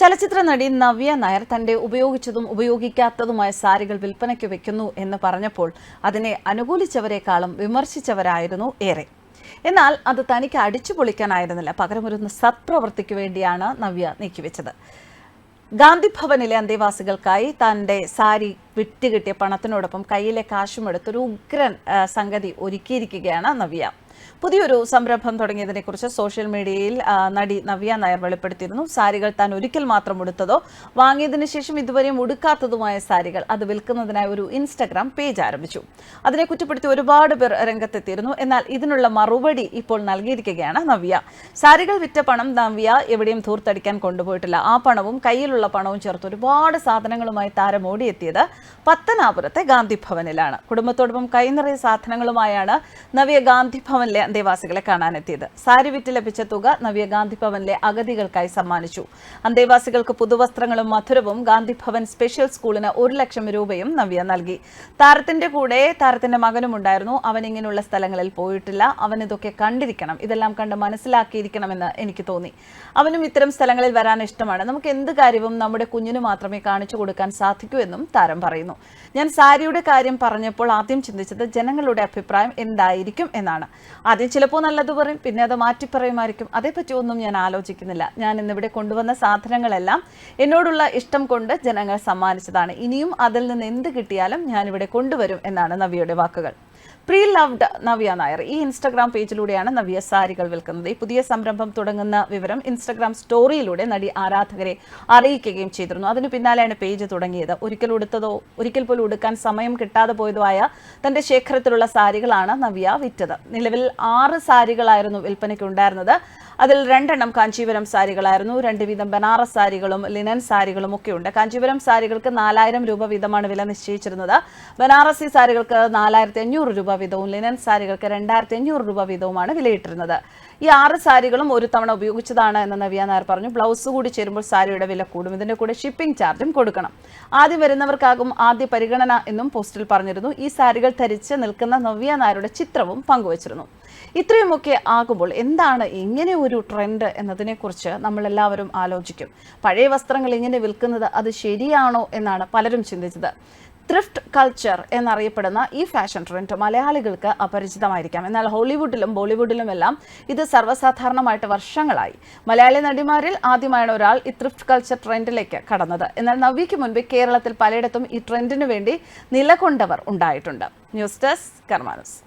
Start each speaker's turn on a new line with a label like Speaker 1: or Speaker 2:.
Speaker 1: ചലച്ചിത്ര നടി നവ്യ നായർ തന്റെ ഉപയോഗിച്ചതും ഉപയോഗിക്കാത്തതുമായ സാരികൾ വിൽപ്പനയ്ക്ക് വെക്കുന്നു എന്ന് പറഞ്ഞപ്പോൾ അതിനെ അനുകൂലിച്ചവരെക്കാളും വിമർശിച്ചവരായിരുന്നു ഏറെ. എന്നാൽ അത് തനിക്ക് അടിച്ചു പൊളിക്കാനായിരുന്നില്ല. പകരം ഒരു സത്പ്രവൃത്തിക്ക് വേണ്ടിയാണ് നവ്യ നീക്കിവെച്ചത്. ഗാന്ധി ഭവനിലെ അന്തേവാസികൾക്കായി തന്റെ സാരി വിറ്റുകിട്ടിയ പണത്തിനോടൊപ്പം കയ്യിലെ കാശുമെടുത്ത് ഒരു ഉഗ്രൻ സംഗതി ഒരുക്കിയിരിക്കുകയാണ് നവ്യ. പുതിയൊരു സംരംഭം തുടങ്ങിയതിനെക്കുറിച്ച് സോഷ്യൽ മീഡിയയിൽ നടി നവ്യ നായർ വെളിപ്പെടുത്തിയിരുന്നു. സാരികൾ താൻ ഒരിക്കൽ മാത്രം ഉടുത്തതോ വാങ്ങിയതിന് ശേഷം ഇതുവരെയും ഉടുക്കാത്തതുമായ സാരികൾ അത് വിൽക്കുന്നതിനായി ഒരു ഇൻസ്റ്റഗ്രാം പേജ് ആരംഭിച്ചു. അതിനെ കുറ്റപ്പെടുത്തി ഒരുപാട് പേർ രംഗത്തെത്തിയിരുന്നു. എന്നാൽ ഇതിനുള്ള മറുപടി ഇപ്പോൾ നൽകിയിരിക്കുകയാണ് നവ്യ. സാരികൾ വിറ്റ പണം നവ്യ എവിടെയും ധൂർത്തടിക്കാൻ കൊണ്ടുപോയിട്ടില്ല. ആ പണവും കയ്യിലുള്ള പണവും ചേർത്ത് ഒരുപാട് സാധനങ്ങളുമായി താരം ഓടിയെത്തിയത് പത്തനാപുരത്തെ ഗാന്ധി ഭവനിലാണ്. കുടുംബത്തോടൊപ്പം കൈനിറയ സാധനങ്ങളുമായാണ് നവ്യ ഗാന്ധി ഭവനിലെ അന്തേവാസികളെ കാണാനെത്തിയത്. സാരി വിറ്റ് ലഭിച്ച തുക നവ്യ ഗാന്ധി ഭവനിലെ അഗതികൾക്കായി സമ്മാനിച്ചു. അന്തേവാസികൾക്ക് പുതുവസ്ത്രങ്ങളും മധുരവും ഗാന്ധി ഭവൻ സ്പെഷ്യൽ സ്കൂളിന് ഒരു ലക്ഷം രൂപയും നവ്യ നൽകി. താരത്തിന്റെ കൂടെ താരത്തിന്റെ മകനും ഉണ്ടായിരുന്നു. അവൻ ഇങ്ങനെയുള്ള സ്ഥലങ്ങളിൽ പോയിട്ടില്ല. അവൻ ഇതൊക്കെ കണ്ടിരിക്കണം. ഇതെല്ലാം കണ്ട് മനസ്സിലാക്കിയിരിക്കണമെന്ന് എനിക്ക് തോന്നി. അവനും ഇത്തരം സ്ഥലങ്ങളിൽ വരാൻ ഇഷ്ടമാണ്. നമുക്ക് എന്ത് കാര്യവും നമ്മുടെ കുഞ്ഞിന് മാത്രമേ കാണിച്ചു കൊടുക്കാൻ സാധിക്കൂ എന്നും താരം പറയുന്നു. ഞാൻ സാരിയുടെ കാര്യം പറഞ്ഞപ്പോൾ ആദ്യം ചിന്തിച്ചത് ജനങ്ങളുടെ അഭിപ്രായം എന്തായിരിക്കും എന്നാണ്. ആദ്യം ചിലപ്പോൾ നല്ലത് പറയും പിന്നെ അത് മാറ്റി പറയുമായിരിക്കും. അതേപ്പറ്റി ഒന്നും ഞാൻ ആലോചിക്കുന്നില്ല. ഞാൻ ഇന്നിവിടെ കൊണ്ടുവന്ന സാധനങ്ങളെല്ലാം എന്നോടുള്ള ഇഷ്ടം കൊണ്ട് ജനങ്ങൾ സമ്മാനിച്ചതാണ്. ഇനിയും അതിൽ നിന്ന് എന്ത് കിട്ടിയാലും ഞാനിവിടെ കൊണ്ടുവരും എന്നാണ് നവിയുടെ വാക്കുകൾ. Pre loved Navya Nair. ഈ ഇൻസ്റ്റാഗ്രാം പേജിലൂടെയാണ് നവ്യ സാരികൾ വിൽക്കുന്നത്. ഈ പുതിയ സംരംഭം തുടങ്ങുന്ന വിവരം ഇൻസ്റ്റാഗ്രാം സ്റ്റോറിയിലൂടെ നടി ആരാധകരെ അറിയിക്കുകയും ചെയ്തിരുന്നു. അതിനു പിന്നാലെയാണ് പേജ് തുടങ്ങിയത്. ഒരിക്കൽ ഉടുത്തതോ ഒരിക്കൽ പോലും ഉടുക്കാൻ സമയം കിട്ടാതെ പോയതോ ആയ തന്റെ ശേഖരത്തിലുള്ള സാരികളാണ് നവ്യ വിറ്റത്. നിലവിൽ ആറ് സാരികളായിരുന്നു വിൽപ്പനയ്ക്ക് ഉണ്ടായിരുന്നത്. അതിൽ രണ്ടെണ്ണം കാഞ്ചീപുരം സാരികളായിരുന്നു രണ്ട് വീതം ബനാറസ് സാരികളും ലിനൻ സാരികളും ഒക്കെ ഉണ്ട്. കാഞ്ചീപുരം സാരികൾക്ക് നാലായിരം രൂപ വീതമാണ് വില നിശ്ചയിച്ചിരുന്നത്. ബനാറസി സാരികൾക്ക് നാലായിരത്തി അഞ്ഞൂറ് രൂപ വീതവും ലിനൻ സാരികൾക്ക് രണ്ടായിരത്തി അഞ്ഞൂറ് രൂപ വീതവുമാണ് വിലയിട്ടിരുന്നത്. ഈ ആറ് സാരികളും ഒരു തവണ ഉപയോഗിച്ചതാണ് എന്ന് നവ്യ നായർ പറഞ്ഞു. ബ്ലൗസ് കൂടി ചേരുമ്പോൾ സാരിയുടെ വില കൂടും. ഇതിന്റെ കൂടെ ഷിപ്പിംഗ് ചാർജും കൊടുക്കണം. ആദ്യം വരുന്നവർക്കാകും ആദ്യ പരിഗണന എന്നും പോസ്റ്റിൽ പറഞ്ഞിരുന്നു. ഈ സാരികൾ ധരിച്ച് നിൽക്കുന്ന നവ്യ നായരുടെ ചിത്രവും പങ്കുവച്ചിരുന്നു. ഇത്രയുമൊക്കെ ആകുമ്പോൾ എന്താണ് ഇങ്ങനെ ഒരു ട്രെൻഡ് എന്നതിനെക്കുറിച്ച് നമ്മളെല്ലാവരും ആലോചിക്കും. പഴയ വസ്ത്രങ്ങൾ ഇങ്ങനെ വിൽക്കുന്നത് അത് ശരിയാണോ എന്നാണ് പലരും ചിന്തിച്ചത്. ത്രിഫ്റ്റ് കൾച്ചർ എന്നറിയപ്പെടുന്ന ഈ ഫാഷൻ ട്രെൻഡ് മലയാളികൾക്ക് അപരിചിതമായിരിക്കാം. എന്നാൽ ഹോളിവുഡിലും ബോളിവുഡിലുമെല്ലാം ഇത് സർവസാധാരണമായിട്ട് വർഷങ്ങളായി. മലയാളി നടിമാരിൽ ആദ്യമായാണ് ഒരാൾ ഈ ത്രിഫ്റ്റ് കൾച്ചർ ട്രെൻഡിലേക്ക് കടന്നത്. എന്നാൽ നവ്യയ്ക്ക് മുൻപ് കേരളത്തിൽ പലയിടത്തും ഈ ട്രെൻഡിനു വേണ്ടി നിലകൊണ്ടവർ ഉണ്ടായിട്ടുണ്ട്. News desk കർമാനസ്.